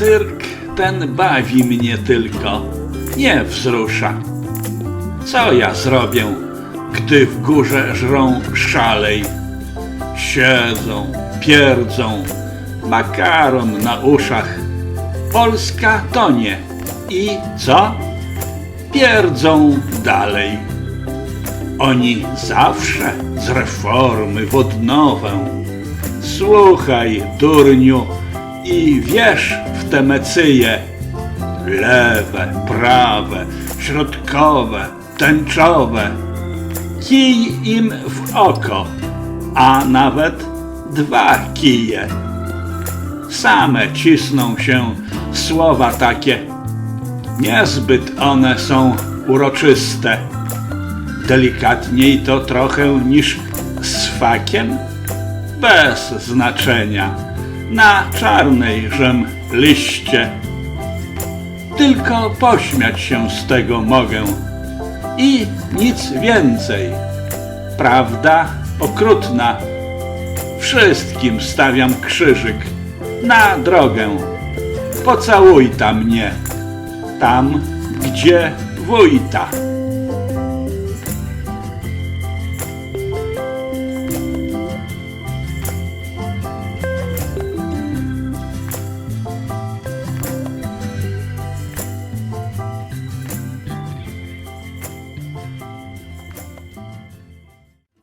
Cyrk ten bawi mnie tylko, nie wzrusza. Co ja zrobię, gdy w górze żrą szalej? Siedzą, pierdzą, makaron na uszach. Polska tonie i co? Pierdzą dalej. Oni zawsze z reformy w odnowę. Słuchaj, durniu, i wierz w te mecyje. Lewe, prawe, środkowe, tęczowe. Kij im w oko, a nawet dwa kije. Same cisną się słowa takie. Niezbyt one są uroczyste. Delikatniej to trochę niż z fakiem? Bez znaczenia. Na czarnej żem liście. Tylko pośmiać się z tego mogę. I nic więcej. Prawda okrutna. Wszystkim stawiam krzyżyk. Na drogę. Pocałuj tam mnie. Tam, gdzie wójta.